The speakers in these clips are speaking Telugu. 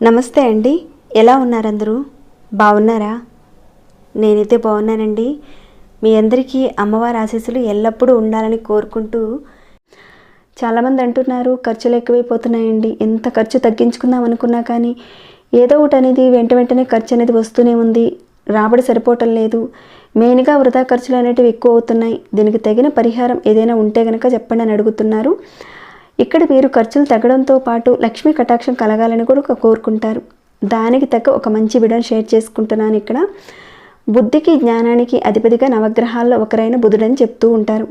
నమస్తే అండి. ఎలా ఉన్నారందరూ? బాగున్నారా? నేనైతే బాగున్నానండి. మీ అందరికీ అమ్మవారి ఆశీస్సులు ఎల్లప్పుడూ ఉండాలని కోరుకుంటూ చాలామంది అంటున్నారు ఖర్చులు ఎక్కువైపోతున్నాయండి. ఎంత ఖర్చు తగ్గించుకుందాం అనుకున్నా కానీ ఏదో ఒకటి అనేది వెంట వెంటనే ఖర్చు అనేది వస్తూనే ఉంది. రాబడి సరిపోవటం లేదు. మెయిన్గా వృధా ఖర్చులు అనేటివి ఎక్కువ అవుతున్నాయి. దీనికి తగిన పరిహారం ఏదైనా ఉంటే కనుక చెప్పండి అని అడుగుతున్నారు. ఇక్కడ మీరు ఖర్చులు తగ్గడంతో పాటు లక్ష్మీ కటాక్షం కలగాలని కూడా ఒక కోరుకుంటారు. దానికి తగ్గ ఒక మంచి వీడియోని షేర్ చేసుకుంటున్నాను ఇక్కడ. బుద్ధికి జ్ఞానానికి అధిపతిగా నవగ్రహాల్లో ఒకరైన బుధుడని చెప్తూ ఉంటారు.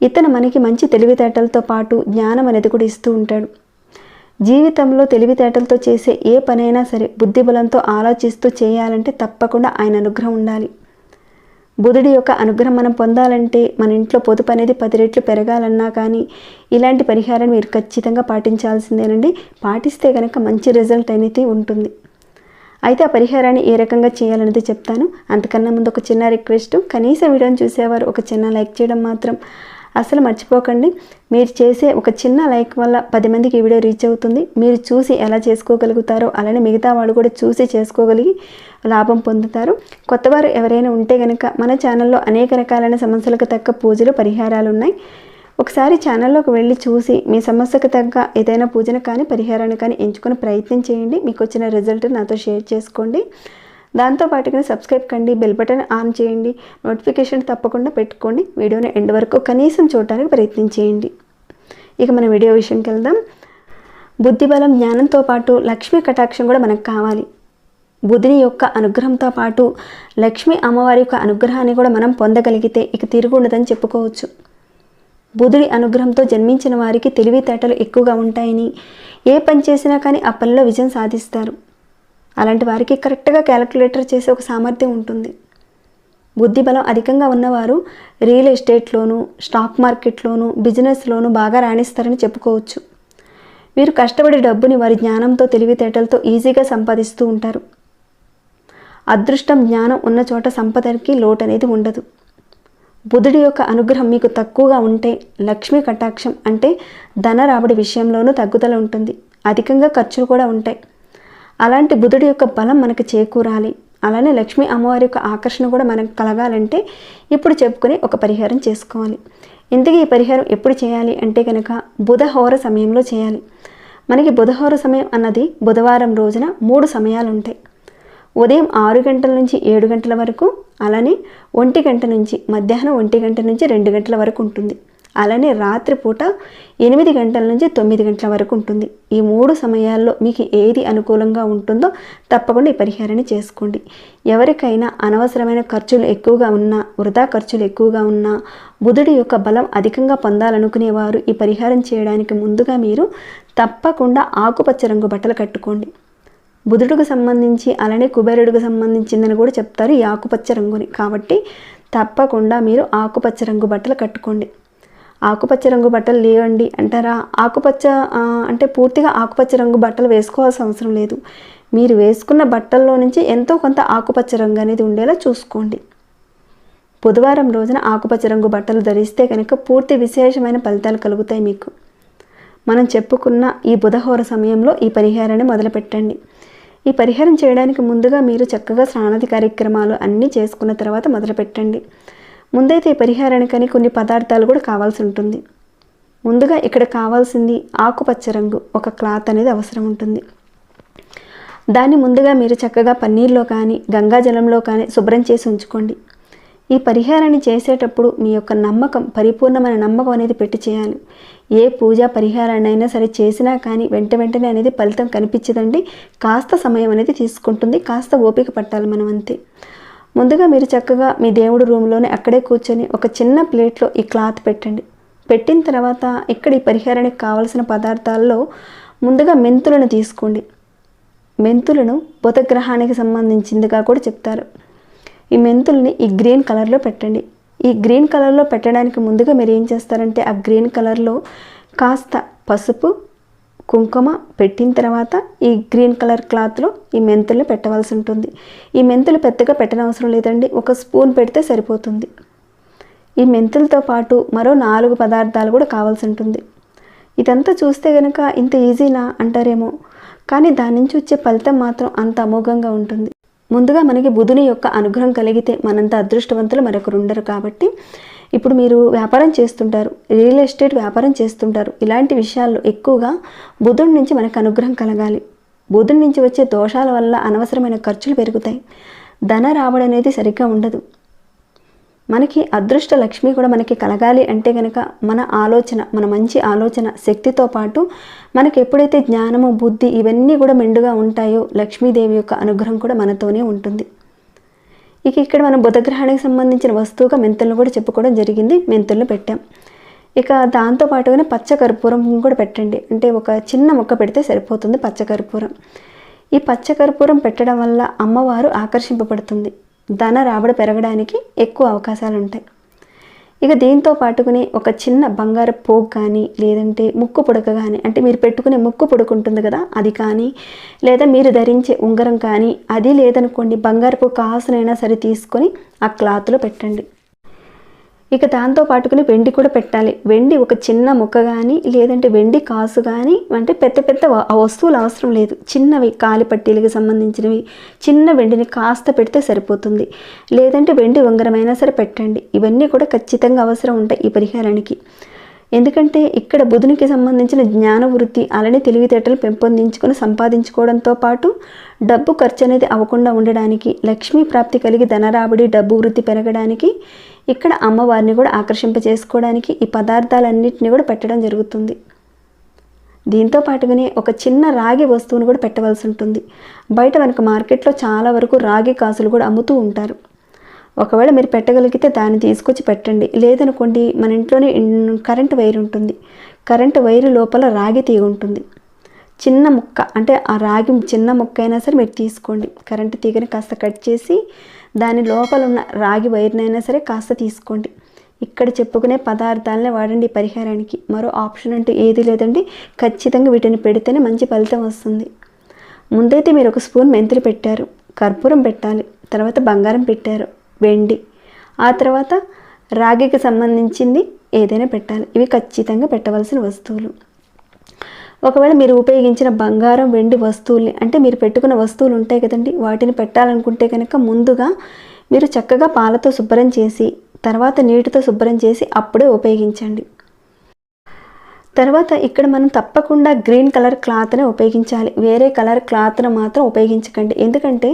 ఇతను మనకి మంచి తెలివితేటలతో పాటు జ్ఞానం అనేది కూడా ఇస్తూ ఉంటాడు. జీవితంలో తెలివితేటలతో చేసే ఏ పనైనా సరే బుద్ధిబలంతో ఆలోచిస్తూ చేయాలంటే తప్పకుండా ఆయన అనుగ్రహం ఉండాలి. బుధుడి యొక్క అనుగ్రహం మనం పొందాలంటే మన ఇంట్లో పొదుపు అనేది పది రెట్లు పెరగాలన్నా కానీ ఇలాంటి పరిహారం మీరు ఖచ్చితంగా పాటించాల్సిందేనండి. పాటిస్తే కనుక మంచి రిజల్ట్ అనేది ఉంటుంది. అయితే ఆ పరిహారాన్ని ఏ రకంగా చేయాలనేది చెప్తాను. అంతకన్నా ముందు ఒక చిన్న రిక్వెస్ట్. కనీసం వీడియోని చూసేవారు ఒక చిన్న లైక్ చేయడం మాత్రం అసలు మర్చిపోకండి. మీరు చేసే ఒక చిన్న లైక్ వల్ల పది మందికి ఈ వీడియో రీచ్ అవుతుంది. మీరు చూసి ఎలా చేసుకోగలుగుతారో అలానే మిగతా వాళ్ళు కూడా చూసి చేసుకోగలిగి లాభం పొందుతారు. కొత్తవారు ఎవరైనా ఉంటే కనుక మన ఛానల్లో అనేక రకాలైన సమస్యలకు తగ్గ పూజలు పరిహారాలు ఉన్నాయి. ఒకసారి ఛానల్లోకి వెళ్ళి చూసి మీ సమస్యకు తగ్గ ఏదైనా పూజను కానీ పరిహారాన్ని కానీ ఎంచుకుని ప్రయత్నం చేయండి. మీకు వచ్చిన రిజల్ట్ నాతో షేర్ చేసుకోండి. దాంతో పాటుగా సబ్స్క్రైబ్ కండి బెల్ బటన్ ఆన్ చేయండి నోటిఫికేషన్ తప్పకుండా పెట్టుకోండి వీడియోని ఎండ్ వరకు కనీసం చూడటానికి ప్రయత్నం చేయండి. ఇక మన వీడియో విషయంకి వెళ్దాం. బుద్ధిబలం జ్ఞానంతో పాటు లక్ష్మీ కటాక్షం కూడా మనకు కావాలి. బుధుని యొక్క అనుగ్రహంతో పాటు లక్ష్మీ అమ్మవారి యొక్క అనుగ్రహాన్ని కూడా మనం పొందగలిగితే ఇక తిరుగుండదని చెప్పుకోవచ్చు. బుధుడి అనుగ్రహంతో జన్మించిన వారికి తెలివితేటలు ఎక్కువగా ఉంటాయని ఏ పని చేసినా కానీ ఆ పనిలో విజయం సాధిస్తారు. అలాంటి వారికి కరెక్ట్గా క్యాలిక్యులేటర్ చేసే ఒక సామర్థ్యం ఉంటుంది. బుద్ధి బలం అధికంగా ఉన్నవారు రియల్ ఎస్టేట్లోను స్టాక్ మార్కెట్లోను బిజినెస్లోను బాగా రాణిస్తారని చెప్పుకోవచ్చు. వీరు కష్టపడి డబ్బుని వారి జ్ఞానంతో తెలివితేటలతో ఈజీగా సంపాదిస్తూ ఉంటారు. అదృష్టం జ్ఞానం ఉన్న చోట సంపదకి లోటు అనేది ఉండదు. బుధుడి యొక్క అనుగ్రహం మీకు తక్కువగా ఉంటే లక్ష్మీ కటాక్షం అంటే ధన రాబడి విషయంలోనూ తగ్గుదల ఉంటుంది. అధికంగా ఖర్చులు కూడా ఉంటాయి. అలాంటి బుధుడి యొక్క బలం మనకు చేకూరాలి. అలానే లక్ష్మీ అమ్మవారి యొక్క ఆకర్షణ కూడా మనకు కలగాలంటే ఇప్పుడు చెప్పుకుని ఒక పరిహారం చేసుకోవాలి. ఇంతకీ ఈ పరిహారం ఎప్పుడు చేయాలి అంటే కనుక బుధహోర సమయంలో చేయాలి. మనకి బుధహోర సమయం అన్నది బుధవారం రోజున మూడు సమయాలు ఉంటాయి ఉదయం ఆరు గంటల నుంచి ఏడు గంటల వరకు అలానే ఒంటి గంట నుంచి మధ్యాహ్నం ఒంటి గంట నుంచి రెండు గంటల వరకు ఉంటుంది. అలానే రాత్రిపూట ఎనిమిది గంటల నుంచి తొమ్మిది గంటల వరకు ఉంటుంది. ఈ మూడు సమయాల్లో మీకు ఏది అనుకూలంగా ఉంటుందో తప్పకుండా ఈ పరిహారాన్ని చేసుకోండి. ఎవరికైనా అనవసరమైన ఖర్చులు ఎక్కువగా ఉన్నా వృధా ఖర్చులు ఎక్కువగా ఉన్నా బుధుడి యొక్క బలం అధికంగా పొందాలనుకునేవారు ఈ పరిహారం చేయడానికి ముందుగా మీరు తప్పకుండా ఆకుపచ్చ రంగు బట్టలు కట్టుకోండి. బుధుడికి సంబంధించి అలానే కుబేరుడికి సంబంధించిందని కూడా చెప్తారు ఈ ఆకుపచ్చ రంగుని. కాబట్టి తప్పకుండా మీరు ఆకుపచ్చ రంగు బట్టలు కట్టుకోండి. ఆకుపచ్చ రంగు బట్టలు లేవండి అంటారా? ఆకుపచ్చ అంటే పూర్తిగా ఆకుపచ్చ రంగు బట్టలు వేసుకోవాల్సిన అవసరం లేదు. మీరు వేసుకున్న బట్టల్లో నుంచి ఎంతో కొంత ఆకుపచ్చ రంగు అనేది ఉండేలా చూసుకోండి. బుధవారం రోజున ఆకుపచ్చ రంగు బట్టలు ధరిస్తే కనుక పూర్తి విశేషమైన ఫలితాలు కలుగుతాయి మీకు. మనం చెప్పుకున్న ఈ బుధహోర సమయంలో ఈ పరిహారాన్ని మొదలుపెట్టండి. ఈ పరిహారం చేయడానికి ముందుగా మీరు చక్కగా స్నానాది కార్యక్రమాలు అన్నీ చేసుకున్న తర్వాత మొదలుపెట్టండి. ముందైతే పరిహారానికని కొన్ని పదార్థాలు కూడా కావాల్సి ఉంటుంది. ముందుగా ఇక్కడ కావాల్సింది ఆకుపచ్చ రంగు ఒక క్లాత్ అనేది అవసరం ఉంటుంది. దాన్ని ముందుగా మీరు చక్కగా పన్నీర్లో కానీ గంగాజలంలో కానీ శుభ్రం చేసి ఉంచుకోండి. ఈ పరిహారాన్ని చేసేటప్పుడు మీ యొక్క నమ్మకం పరిపూర్ణమైన నమ్మకం అనేది పెట్టి చేయాలి. ఏ పూజా పరిహారాన్ని అయినా సరే చేసినా కానీ వెంట వెంటనే అనేది ఫలితం కనిపించదండి. కాస్త సమయం అనేది తీసుకుంటుంది. కాస్త ఓపిక పట్టాలి మనం అంతే. ముందుగా మీరు చక్కగా మీ దేవుడు రూమ్లోనే అక్కడే కూర్చొని ఒక చిన్న ప్లేట్లో ఈ క్లాత్ పెట్టండి. పెట్టిన తర్వాత ఇక్కడ ఈ పరిహారానికి కావలసిన పదార్థాల్లో ముందుగా మెంతులను తీసుకోండి. మెంతులను బుధగ్రహానికి సంబంధించిందిగా కూడా చెప్తారు. ఈ మెంతుల్ని ఈ గ్రీన్ కలర్లో పెట్టండి. ఈ గ్రీన్ కలర్లో పెట్టడానికి ముందుగా మీరు ఏం చేస్తారంటే ఆ గ్రీన్ కలర్లో కాస్త పసుపు కుంకుమ పెట్టిన తర్వాత ఈ గ్రీన్ కలర్ క్లాత్లో ఈ మెంతులు పెట్టవలసి ఉంటుంది. ఈ మెంతులు పెద్దగా పెట్టనవసరం లేదండి. ఒక స్పూన్ పెడితే సరిపోతుంది. ఈ మెంతులతో పాటు మరో నాలుగు పదార్థాలు కూడా కావాల్సి ఉంటుంది. ఇదంతా చూస్తే కనుక ఇంత ఈజీనా అంటారేమో. కానీ దాని నుంచి వచ్చే ఫలితం మాత్రం అంత అమోఘంగా ఉంటుంది. ముందుగా మనకి బుధుని యొక్క అనుగ్రహం కలిగితే మనంత అదృష్టవంతులు మరొకరు ఉండరు కాబట్టి ఇప్పుడు మీరు వ్యాపారం చేస్తుంటారు రియల్ ఎస్టేట్ వ్యాపారం చేస్తుంటారు. ఇలాంటి విషయాల్లో ఎక్కువగా బుధుడి నుంచి మనకు అనుగ్రహం కలగాలి. బుధుడి నుంచి వచ్చే దోషాల వల్ల అనవసరమైన ఖర్చులు పెరుగుతాయి. ధన రాబడి అనేది సరిగ్గా ఉండదు. మనకి అదృష్ట లక్ష్మి కూడా మనకి కలగాలి అంటే కనుక మన ఆలోచన మన మంచి ఆలోచన శక్తితో పాటు మనకి ఎప్పుడైతే జ్ఞానము బుద్ధి ఇవన్నీ కూడా మెండుగా ఉంటాయో లక్ష్మీదేవి యొక్క అనుగ్రహం కూడా మనతోనే ఉంటుంది. ఇక ఇక్కడ మనం బుధగ్రహానికి సంబంధించిన వస్తువుగా మెంతులను కూడా చెప్పుకోవడం జరిగింది. మెంతులను పెట్టాం. ఇక దాంతో పాటుగానే పచ్చ కర్పూరం కూడా పెట్టండి. అంటే ఒక చిన్న మొక్క పెడితే సరిపోతుంది పచ్చ కర్పూరం. ఈ పచ్చకర్పూరం పెట్టడం వల్ల అమ్మవారు ఆకర్షింపబడుతుంది. ధన రాబడి పెరగడానికి ఎక్కువ అవకాశాలు ఉంటాయి ఇక దీంతో పాటుకుని ఒక చిన్న బంగారు పోగు కానీ లేదంటే ముక్కు పుడక కానీ అంటే మీరు పెట్టుకునే ముక్కు పుడక ఉంటుంది కదా అది కానీ లేదా మీరు ధరించే ఉంగరం కానీ అది లేదనుకోండి బంగారపు కాసునైనా సరే తీసుకొని ఆ క్లాత్లో పెట్టండి. ఇక దాంతో పాటుకుని వెండి కూడా పెట్టాలి. వెండి ఒక చిన్న ముక్క కానీ లేదంటే వెండి కాసు కానీ అంటే పెద్ద పెద్ద ఆ వస్తువులు అవసరం లేదు. చిన్నవి కాలి పట్టీలకు సంబంధించినవి. చిన్న వెండిని కాస్త పెడితే సరిపోతుంది. లేదంటే వెండి ఉంగరమైనా సరే పెట్టండి. ఇవన్నీ కూడా ఖచ్చితంగా అవసరం ఉంటాయి ఈ పరిహారానికి. ఎందుకంటే ఇక్కడ బుధునికి సంబంధించిన జ్ఞాన వృత్తి అలానే తెలివితేటలు పెంపొందించుకొని సంపాదించుకోవడంతో పాటు డబ్బు ఖర్చు అనేది అవ్వకుండా ఉండడానికి లక్ష్మీ ప్రాప్తి కలిగి ధన రాబడి డబ్బు వృద్ధి పెరగడానికి ఇక్కడ అమ్మవారిని కూడా ఆకర్షింప చేసుకోవడానికి ఈ పదార్థాలన్నింటినీ కూడా పెట్టడం జరుగుతుంది. దీంతో పాటుగానే ఒక చిన్న రాగి వస్తువును కూడా పెట్టవలసి ఉంటుంది. బయట మనకు మార్కెట్లో చాలా వరకు రాగి కాసులు కూడా అమ్ముతూ ఉంటారు. ఒకవేళ మీరు పెట్టగలిగితే దాన్ని తీసుకొచ్చి పెట్టండి. లేదనుకోండి మన ఇంట్లోనే కరెంట్ కరెంటు వైర్ ఉంటుంది. కరెంటు వైర్ లోపల రాగి తీగ ఉంటుంది. చిన్న ముక్క అంటే ఆ రాగి చిన్న ముక్క అయినా సరే మీరు తీసుకోండి. కరెంటు తీగని కాస్త కట్ చేసి దాని లోపల ఉన్న రాగి వైర్నైనా సరే కాస్త తీసుకోండి. ఇక్కడ చెప్పుకునే పదార్థాలనే వాడండి పరిహారానికి. మరో ఆప్షన్ అంటూ ఏది లేదండి. ఖచ్చితంగా వీటిని పెడితేనే మంచి ఫలితం వస్తుంది. ముందైతే మీరు ఒక స్పూన్ మెంతులు పెట్టారు. కర్పూరం పెట్టాలి. తర్వాత బంగారం పెట్టారు. వెండి. ఆ తర్వాత రాగికి సంబంధించింది ఏదైనా పెట్టాలి. ఇవి ఖచ్చితంగా పెట్టవలసిన వస్తువులు. ఒకవేళ మీరు ఉపయోగించిన బంగారం వెండి వస్తువుల్ని అంటే మీరు పెట్టుకున్న వస్తువులు ఉంటాయి కదండి వాటిని పెట్టాలనుకుంటే కనుక ముందుగా మీరు చక్కగా పాలతో శుభ్రం చేసి తర్వాత నీటితో శుభ్రం చేసి అప్పుడే ఉపయోగించండి. తర్వాత ఇక్కడ మనం తప్పకుండా గ్రీన్ కలర్ క్లాత్నే ఉపయోగించాలి. వేరే కలర్ క్లాత్ను మాత్రం ఉపయోగించకండి. ఎందుకంటే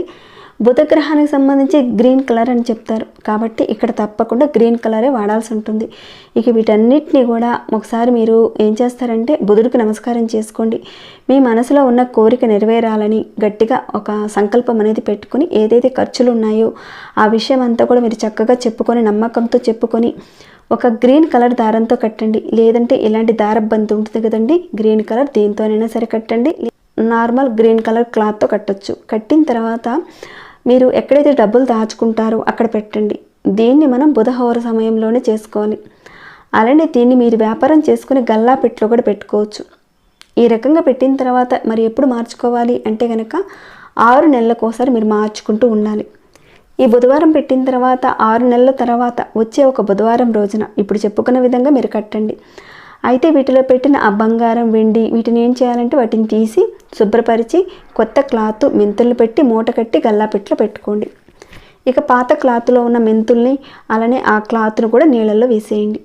బుధగ్రహానికి సంబంధించి గ్రీన్ కలర్ అని చెప్తారు. కాబట్టి ఇక్కడ తప్పకుండా గ్రీన్ కలరే వాడాల్సి ఉంటుంది. ఇక వీటన్నిటిని కూడా ఒకసారి మీరు ఏం చేస్తారంటే బుధుడికి నమస్కారం చేసుకోండి. మీ మనసులో ఉన్న కోరిక నెరవేరాలని గట్టిగా ఒక సంకల్పం అనేది పెట్టుకొని ఏదైతే ఖర్చులు ఉన్నాయో ఆ విషయం అంతా కూడా మీరు చక్కగా చెప్పుకొని నమ్మకంతో చెప్పుకొని ఒక గ్రీన్ కలర్ దారంతో కట్టండి. లేదంటే ఇలాంటి దారబంతి ఉంటుంది కదండి గ్రీన్ కలర్ దీంతోనైనా సరే కట్టండి. నార్మల్ గ్రీన్ కలర్ క్లాత్తో కట్టొచ్చు. కట్టిన తర్వాత మీరు ఎక్కడైతే డబ్బులు దాచుకుంటారో అక్కడ పెట్టండి. దీన్ని మనం బుధహోర సమయంలోనే చేసుకోవాలి. అలానే దీన్ని మీరు వ్యాపారం చేసుకుని గల్లా పెట్టిలో కూడా పెట్టుకోవచ్చు. ఈ రకంగా పెట్టిన తర్వాత మరి ఎప్పుడు మార్చుకోవాలి అంటే కనుక ఆరు నెలలకోసారి మీరు మార్చుకుంటూ ఉండాలి. ఈ బుధవారం పెట్టిన తర్వాత ఆరు నెలల తర్వాత వచ్చే ఒక బుధవారం రోజున ఇప్పుడు చెప్పుకున్న విధంగా మీరు కట్టండి. అయితే వీటిలో పెట్టిన ఆ బంగారం వెండి వీటిని ఏం చేయాలంటే వాటిని తీసి శుభ్రపరిచి కొత్త క్లాత్ మెంతులు పెట్టి మూట కట్టి గల్లాపెట్లో పెట్టుకోండి. ఇక పాత క్లాత్లో ఉన్న మెంతుల్ని అలానే ఆ క్లాత్ను కూడా నీళ్ళల్లో వేసేయండి.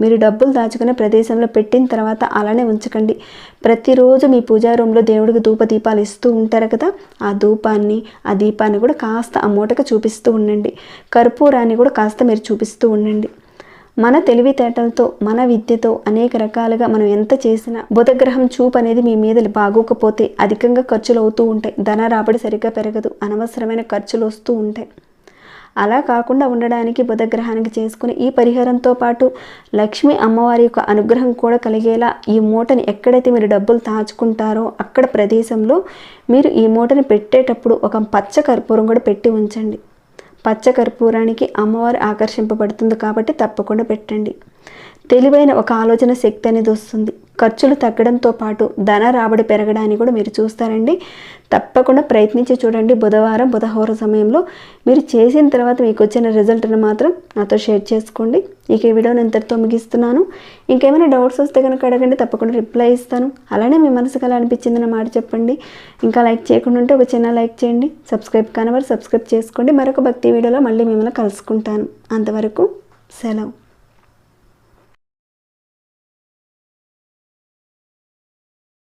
మీరు డబ్బులు దాచుకునే ప్రదేశంలో పెట్టిన తర్వాత అలానే ఉంచకండి. ప్రతిరోజు మీ పూజా రూమ్లో దేవుడికి ధూప దీపాలు ఇస్తూ ఉంటారు కదా ఆ ధూపాన్ని ఆ దీపాన్ని కూడా కాస్త ఆ మూటకు చూపిస్తూ ఉండండి. కర్పూరాన్ని కూడా కాస్త మీరు చూపిస్తూ ఉండండి. మన తెలివితేటలతో మన విద్యతో అనేక రకాలుగా మనం ఎంత చేసినా బుధగ్రహం చూపు అనేది మీ మీద బాగోకపోతే అధికంగా ఖర్చులు అవుతూ ఉంటాయి. ధన రాబడి సరిగ్గా పెరగదు. అనవసరమైన ఖర్చులు వస్తూ ఉంటాయి. అలా కాకుండా ఉండడానికి బుధగ్రహానికి చేసుకుని ఈ పరిహారంతో పాటు లక్ష్మీ అమ్మవారి యొక్క అనుగ్రహం కూడా కలిగేలా ఈ మూటని ఎక్కడైతే మీరు డబ్బులు దాచుకుంటారో అక్కడ ప్రదేశంలో మీరు ఈ మూటని పెట్టేటప్పుడు ఒక పచ్చ కర్పూరం కూడా పెట్టి ఉంచండి. పచ్చ కర్పూరానికి అమ్మవారు ఆకర్షింపబడుతుంది కాబట్టి తప్పకుండా పెట్టండి. తెలివైన ఒక ఆలోచన శక్తి అనేది వస్తుంది. ఖర్చులు తగ్గడంతో పాటు ధన రాబడి పెరగడానికి కూడా మీరు చూస్తారండి. తప్పకుండా ప్రయత్నించి చూడండి. బుధవారం బుధహోర సమయంలో మీరు చేసిన తర్వాత మీకు వచ్చిన రిజల్ట్ని మాత్రం నాతో షేర్ చేసుకోండి. ఇక ఈ వీడియోని ఇంతటితో ముగిస్తున్నాను. ఇంకేమైనా డౌట్స్ వస్తే కనుక అడగండి. తప్పకుండా రిప్లై ఇస్తాను. అలానే మీ మనసుకు ఎలా అనిపించిందని మాట చెప్పండి. ఇంకా లైక్ చేయకుండా ఉంటే ఒక చిన్న లైక్ చేయండి. సబ్స్క్రైబ్ కానివారు సబ్స్క్రైబ్ చేసుకోండి. మరొక భక్తి వీడియోలో మళ్ళీ మిమ్మల్ని కలుసుకుంటాను. అంతవరకు సెలవు.